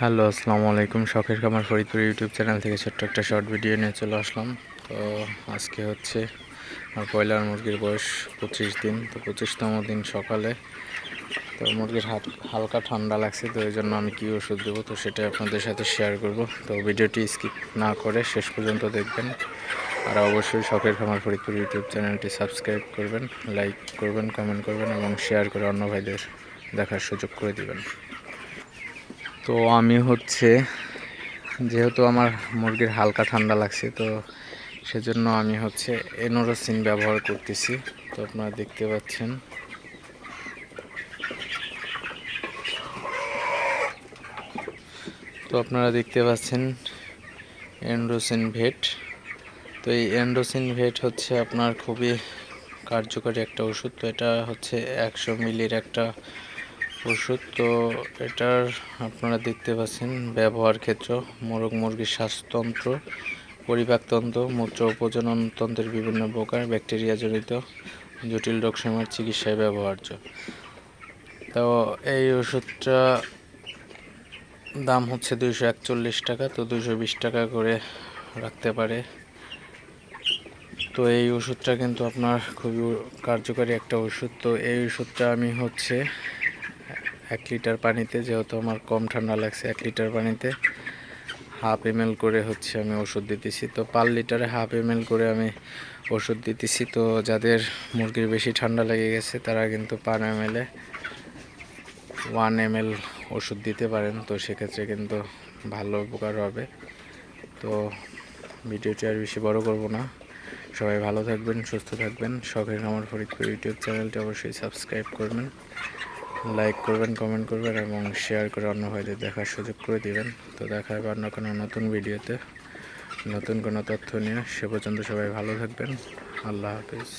Hello, আসসালামু আলাইকুম। শখের খামার ফরিদপুর ইউটিউব চ্যানেল থেকে ছোট্ট একটা শর্ট ভিডিও নিয়ে চলে আসলাম। তো আজকে হচ্ছে আমার ব্রয়লার মুরগির বয়স পঁচিশ দিন, তো পঁচিশতম দিন সকালে। তো মুরগির হাত হালকা ঠান্ডা লাগছে, তো এই জন্য আমি কী ওষুধ দেবো, তো সেটা আপনাদের সাথে শেয়ার করব। তো ভিডিওটি স্কিপ না করে শেষ পর্যন্ত দেখবেন। আর অবশ্যই শখের খামার ফরিদপুর ইউটিউব চ্যানেলটি সাবস্ক্রাইব করবেন লাইক করবেন কমেন্ট করবেন এবং শেয়ার করে অন্য ভাইদের দেখার সুযোগ করে দিবেন। তো আমি হচ্ছে, যেহেতু আমার মুরগির হালকা ঠান্ডা লাগছে, তো সেজন্য আমি হচ্ছে এনোরোসিন ব্যবহার করতেছি। তো আপনারা দেখতে পাচ্ছেন। তো আপনারা দেখতে পাচ্ছেন এন্ডোসিন ভেট। তো এই এন্ডোসিন ভেট হচ্ছে আপনার খুবই কার্যকরী একটা ওষুধ। তো এটা হচ্ছে একশো মিলির একটা ওষুধ তো এটার আপনারা দেখতে পাচ্ছেন, ব্যবহার ক্ষেত্র, মোরগ মুরগির শ্বাসতন্ত্র পরিপাকতন্ত্র মূত্র ও প্রজনন তন্ত্রের বিভিন্ন প্রকার ব্যাকটেরিয়াজনিত জটিল রোগ সময়ের চিকিৎসায় ব্যবহার্য। তো এই ওষুধটা দাম হচ্ছে দুইশো একচল্লিশ টাকা, তো দুইশো বিশ টাকা করে রাখতে পারে। তো এই ওষুধটা কিন্তু আপনার খুবই কার্যকারী একটা ওষুধ। তো এই ওষুধটা আমি হচ্ছে এক লিটার পানিতে, যেহেতু আমার কম ঠান্ডা লাগছে, এক লিটার পানিতে হাফ এম করে হচ্ছে আমি ওষুধ দিতেছি। তো পার লিটারে হাফ এম করে আমি ওষুধ দিতেছি। তো যাদের মুরগির বেশি ঠান্ডা লেগে গেছে, তারা কিন্তু per M L one M ওষুধ দিতে পারেন। তো সেক্ষেত্রে কিন্তু ভালো উপকার হবে। তো ভিডিওটি আর বেশি বড় করব না। সবাই ভালো থাকবেন, সুস্থ থাকবেন। শখের আমার ফরিদপুর ইউটিউব চ্যানেলটি অবশ্যই সাবস্ক্রাইব করবেন। লাইক করবেন কমেন্ট করবেন এবং শেয়ার করে অন্য ভাইদের দেখার সুযোগ করে দিবেন। তো দেখা হবে অন্য কোনো নতুন ভিডিওতে। নতুন কোনো তথ্য নিয়ে। সে পর্যন্ত সবাই ভালো থাকবেন। আল্লাহ হাফিজ।